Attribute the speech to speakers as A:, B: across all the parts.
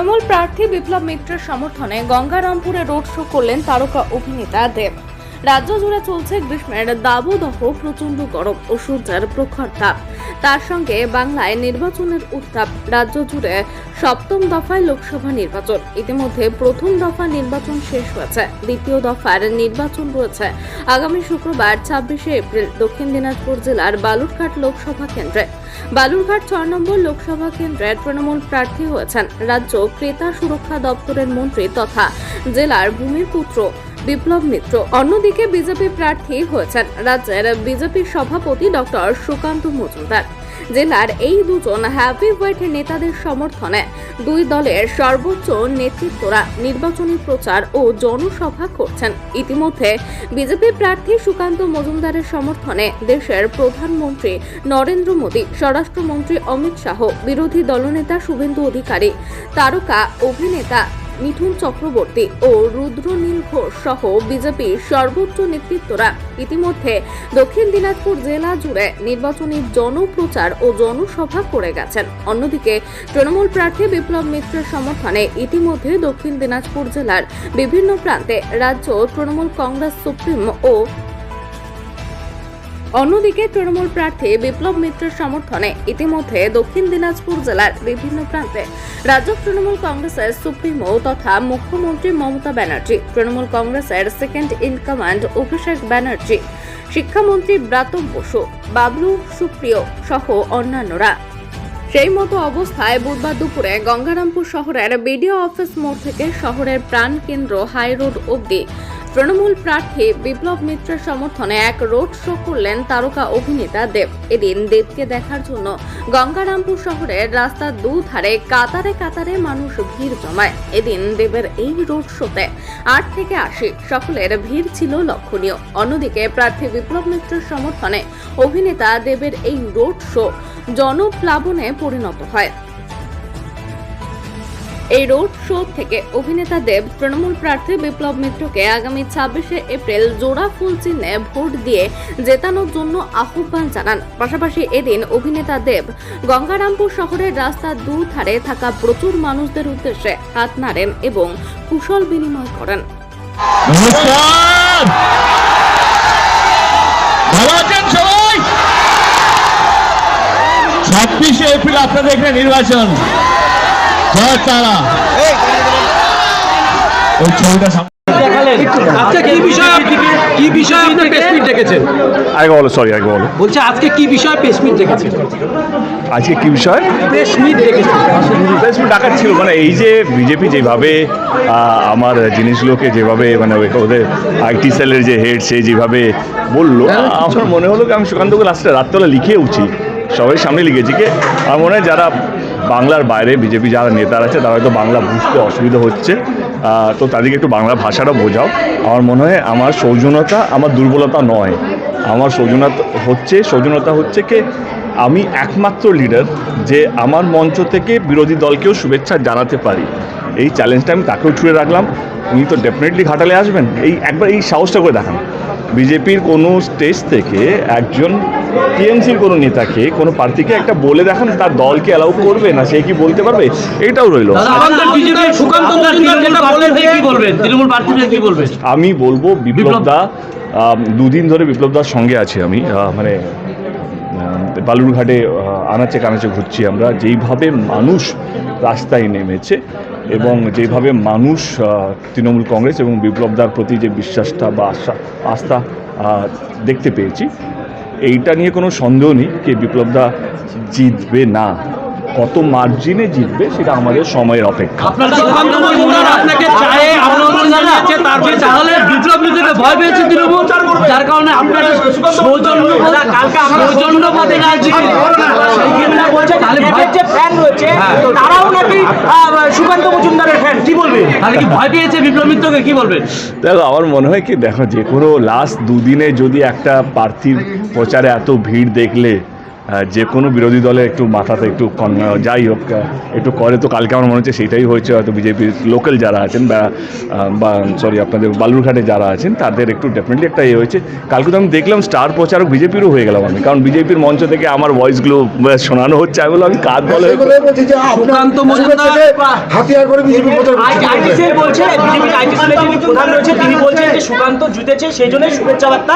A: তৃণমূল প্রার্থী বিপ্লব মিত্রের সমর্থনে গঙ্গারামপুরে রোড শো করলেন তারকা অভিনেতা দেব। রাজ্য জুড়ে চলছে গ্রীষ্মের দাবদাহ, প্রচণ্ড গরম ও সূর্যের প্রখর তাপ তার সঙ্গে বাংলায় নির্বাচনের উত্তাপ, রাজ্য জুড়ে সপ্তম দফায় লোকসভা নির্বাচন। ইতিমধ্যে প্রথম দফা নির্বাচন শেষ হয়েছে। দ্বিতীয় দফার নির্বাচন রয়েছে আগামী শুক্রবার, ছাব্বিশে এপ্রিল, দক্ষিণ দিনাজপুর জেলার বালুরঘাট লোকসভা কেন্দ্রে। বালুরঘাট ছয় নম্বর লোকসভা কেন্দ্রের তৃণমূল প্রার্থী হয়েছেন রাজ্য ক্রেতা সুরক্ষা দপ্তরের মন্ত্রী তথা জেলার ভূমির পুত্র বিপ্লব মিত্র। অন্যদিকে বিজেপি প্রার্থী হয়েছেন রাজ্যের বিজেপির সভাপতি ডক্টর সুকান্ত মজুমদার। জেলার এই দুজন হ্যাপি ওয়েট নেতাদের সমর্থনে দুই দলের সর্বোচ্চ নেতৃত্বরা নির্বাচনী প্রচার ও জনসভা করছেন। ইতিমধ্যে বিজেপি প্রার্থী সুকান্ত মজুমদারের সমর্থনে দেশের প্রধানমন্ত্রী নরেন্দ্র মোদী, স্বরাষ্ট্রমন্ত্রী অমিত শাহ, বিরোধী দলনেতা শুভেন্দু অধিকারী, তারকা, অভিনেতা মিঠুন চক্রবর্তী ও রুদ্রনীল ঘোষ সহ বিজেপির সর্বোচ্চ নেতৃত্বরা ইতিমধ্যে দক্ষিণ দিনাজপুর জেলা জুড়ে নির্বাচনী জনপ্রচার ও জনসভা করে গেছেন। অন্যদিকে তৃণমূল প্রার্থী বিপ্লব মিত্রের সমর্থনে ইতিমধ্যে দক্ষিণ দিনাজপুর জেলার বিভিন্ন প্রান্তে রাজ্য তৃণমূল কংগ্রেস সুপ্রিম ও অন্যদিকে তৃণমূল প্রার্থী বিপ্লব মিত্রের সমর্থনে ইতিমধ্যে দক্ষিণ দিনাজপুর জেলার বিভিন্ন প্রান্তে রাজ্য তৃণমূল কংগ্রেসের সুপ্রিমো তথা মুখ্যমন্ত্রী মমতা ব্যানার্জি, তৃণমূল কংগ্রেসের second in command Abhishek Banerjee, শিক্ষামন্ত্রী ব্রাত বসু, বাবলু সুপ্রিয় সহ অন্যান্যরা। সেই মতো অবস্থায় বুধবার দুপুরে গঙ্গারামপুর শহরের বিডিও অফিস মোড় থেকে শহরের প্রাণ কেন্দ্র হাই রোড অবধি তৃণমূল প্রার্থী বিপ্লব মিত্রের সমর্থনে এক রোড শো করলেন তারকা অভিনেতা দেব। এদিন দেবকে দেখার জন্য গঙ্গারামপুর শহরের রাস্তার দুধারে কাতারে কাতারে মানুষ ভিড় জমায়। এদিন দেবের এই রোড শোতে আট থেকে আশি সকলের ভিড় ছিল লক্ষণীয়। অন্যদিকে প্রার্থী বিপ্লব মিত্রের সমর্থনে অভিনেতা দেবের এই রোড শো জনপ্লাবনে পরিণত হয়। এই রোড শো থেকে অভিনেতা দেব তৃণমূল প্রার্থী বিপ্লব মিত্রকে আগামী ছাব্বিশে এপ্রিল জোড়া ফুল চিহ্নে ভোট দিয়ে জেতানোর জন্য আহ্বান জানান। পাশাপাশি এদিন অভিনেতা দেব গঙ্গারামপুর শহরের রাস্তার দুধারে থাকা প্রচুর মানুষদের উদ্দেশ্যে হাত নাড়েন এবং কুশল বিনিময় করেন।
B: ছাব্বিশে এপ্রিল আপনাদের এখানে নির্বাচন। জয় তারা ওই ছবিটা
C: আজকে কি বিষয় কি বিষয় আপনি প্রেসমিট ডেকেছেন
D: আগে বলো সরি আগে বলো।
C: বলছে আজকে কি বিষয় প্রেসমিট ডেকেছেন
D: আজকে কি বিষয়?
C: প্রেসমিট ডেকেছেন
D: প্রেসমিট ডাকার ছিল মানে এই যে বিজেপি যেভাবে আমার জিনিসগুলোকে যেভাবে মানে ওদের আইটি সেলের যে হেড সে যেভাবে বলল আমার মনে হলো কি আমি সুকান্তকে লাস্টে রাত্রেবেলা লিখে উঠি সবাই সামনে লিখেছি কি আমার মনে হয় যারা বাংলার বাইরে বিজেপি যারা নেতারা আছে, তারা হয়তো বাংলা বুঝতে অসুবিধা হচ্ছে। তো তাদেরকে একটু বাংলা ভাষাটা বোঝাও। আমার মনে হয় আমার সৌজন্যতা আমার দুর্বলতা নয়। আমার সৌজন্যতা হচ্ছে সৌজন্যতা হচ্ছে কি, আমি একমাত্র লিডার যে আমার মঞ্চ থেকে বিরোধী দলকেও শুভেচ্ছা জানাতে পারি। এই চ্যালেঞ্জটা আমি তাকেও ছুঁড়ে রাখলাম। উনি তো ডেফিনেটলি ঘাটালে আসবেন। এই একবার এই সাহসটা করে দেখান। বিজেপির কোনো স্টেজ থেকে একজন টিএমসির কোনো নেতাকে কোনো প্রার্থীকে একটা বলে দেখান তার দলকে অ্যালাউ করবে না সে কি বলতে পারবে? এটাও রইল। আমি বলব বিপ্লব দা দুদিন ধরে বিপ্লব দার সঙ্গে আছি আমি মানে বালুরঘাটে আনাচে কানাচে ঘুরছি আমরা। যেইভাবে মানুষ রাস্তায় নেমেছে এবং যেভাবে মানুষ তৃণমূল কংগ্রেস এবং বিপ্লব দার প্রতি যে বিশ্বাসটা বা আশা আস্থা দেখতে পেয়েছি এইটা নিয়ে কোনো সন্দেহ নেই কে বিপ্লব দা জিতবে না। কত মার্জিনে জিতবে সেটা আমাদের সময়ের অপেক্ষা।
C: যার কারণে আপনার
E: তারাও নাকি সুকান্ত মজুমদারের ফ্যান কি বলবে
C: তাহলে কি ভয় পেয়েছে বিপ্লব মিত্রকে কি বলবেন?
D: দেখো আমার মনে হয় কি দেখো যে কোনো লাস্ট দুদিনে যদি একটা প্রার্থীর প্রচারে এত ভিড় দেখলে যে কোনো বিরোধী দলে একটু মাথাতে একটু যাই হোক একটু করে তো কালকে আমার মনে হচ্ছে সেটাই হয়েছে হয়তো বিজেপির লোকাল যারা আছেন বা বা সরি আপনাদের বালুরঘাটে যারা আছেন তাদের একটু ডেফিনেটলি একটা ইয়ে হয়েছে। কালকে তো আমি দেখলাম স্টার প্রচারক বিজেপিরও হয়ে গেলাম আমি কারণ বিজেপির মঞ্চ থেকে আমার ভয়েসগুলো শোনানো হচ্ছে আমি বললাম আমি কাজ বলে
F: সেগুলোই বলছি যে আপনার
C: সুকান্ত মজুমদার
F: থেকে হাতিয়ার করে বিজেপি প্রচার করছে।
E: আইটি সেল বলছে বিজেপি আইটি সেলের যিনি প্রধান রয়েছে তিনি বলছেন যে সুকান্ত জিতেছে সেই জন্য শুভেচ্ছা বার্তা।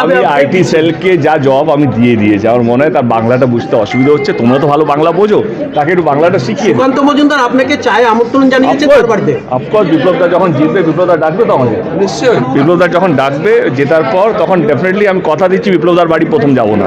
D: আমি আইটি সেলকে যা জব আমি দিয়ে দিয়েছি আমার মনে হয় তার বাংলাটা বুঝতে অসুবিধা হচ্ছে। তোমরা তো ভালো বাংলা বোঝো তাকে একটু বাংলাটা শিখিয়ে দিও।
E: সুকান্ত মজুমদার আপনাকে চায় আমন্ত্রণ জানিয়েছে তার বাড়িতে।
D: অফকোর্স বিপ্লবদা যখন জিতবে বিপ্লবদা ডাকবে তখন নিশ্চয়ই। বিপ্লবদা যখন ডাকবে জেতার পর তখন ডেফিনেটলি আমি কথা দিচ্ছি বিপ্লবদার বাড়ি প্রথম যাব না।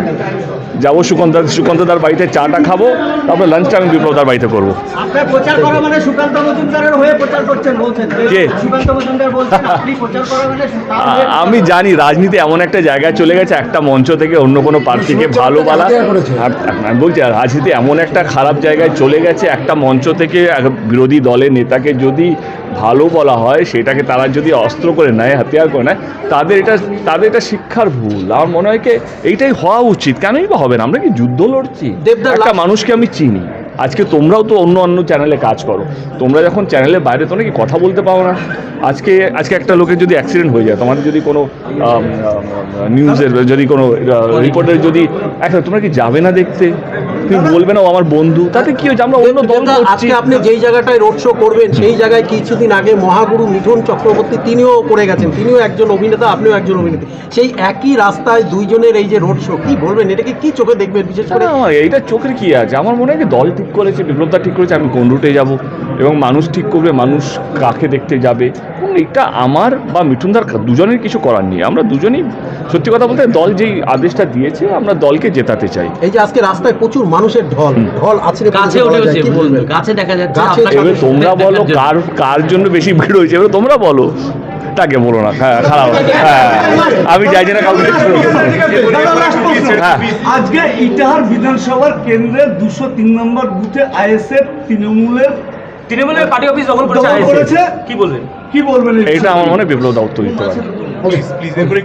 D: যাব সুকান্ত সুকান্তদার বাড়িতে চাটা খাব তারপর লাঞ্চটা আমি বিপ্লবদার বাড়িতে করব।
E: আপনার প্রচার করা মানে সুকান্ত মজুমদারের হয়ে প্রচার করছেন বলছেন।
D: কে?
E: সুকান্ত মজুমদার বলছেন আপনি প্রচার করা মানে তার হয়ে
D: আ- আমি জানি রাজনীতি এমন একটা জায়গায় চলে গেছে একটা মঞ্চ থেকে অন্য কোনো প্রার্থীকে ভালো বালা। আমি বলছি আর রাজনীতি এমন একটা খারাপ জায়গায় চলে গেছে একটা মঞ্চ থেকে বিরোধী দলের নেতাকে যদি ভালো বলা হয় সেটাকে তারা যদি অস্ত্র করে নেয় হাতিয়ার করে নেয় তাদের এটা তাদের এটা শিক্ষার ভুল। আমার মনে হয় কি এইটাই হওয়া উচিত। কেনই বা হবে না? আমরা কি যুদ্ধ লড়ছি? একটা মানুষকে আমি চিনি। আজকে তোমরাও তো অন্য অন্য চ্যানেলে কাজ করো। তোমরা যখন চ্যানেলের বাইরে তো নাকি কথা বলতে পারো না। আজকে আজকে একটা লোকের যদি অ্যাক্সিডেন্ট হয়ে যায়, তোমাদের যদি কোনো নিউজের যদি কোনো রিপোর্টের যদি একটা তোমরা কি যাবে না দেখতে? তুমি বলবে না ও আমার বন্ধু তাতে কি হয়েছে? আমরা অন্য দল করছি।
E: আজকে আপনি যেই জায়গাটায় রোড শো করবেন সেই জায়গায় কিছুদিন আগে মহাগুরু মিঠুন চক্রবর্তী তিনিও করে গেছেন তিনিও একজন অভিনেতা আপনিও একজন অভিনেতা সেই একই রাস্তায় দুইজনের এই যে রোড শো কি বলবেন? এটাকে কি চোখে দেখবেন বিশেষ করে?
D: এইটা চোখের কি আছে? আমার মনে হয় যে দল ঠিক করেছে বিপ্লবদা ঠিক করেছে আমি কোন রুটে যাব? এবং মানুষ ঠিক করবে মানুষ কাকে দেখতে যাবে? এটা আমার বা মিঠুনদার দুজনের কিছু করার নেই। আমরা দুজনেই সত্যি কথা বলতে দল যেই আদেশটা দিয়েছে আমরা দলকে জেতাতে চাই।
E: এই যে আজকে রাস্তায় প্রচুর মানুষের ঢল ঢল আছে
C: গাছে উঠে উঠছে বলবেন গাছে দেখা যাচ্ছে
D: এবার তোমরা বলো কার কার জন্য বেশি ভিড় হয়েছে? এবার তোমরা বলো। তাকে বলো না হ্যাঁ খারাপ। হ্যাঁ আমি যাই না কাউকে হ্যাঁ।
G: আজকে ইটাহার বিধানসভার কেন্দ্রের দুশো তিন নম্বর বুথে আইএসএফ তৃণমূলের
E: তৃণমূলের পার্টি অফিস দখল
G: করেছে
E: কি বলবেন?
G: কি বলবেন
D: এইটা আমার মনে হয় বিপ্লব দা উত্তর দিতে পারে।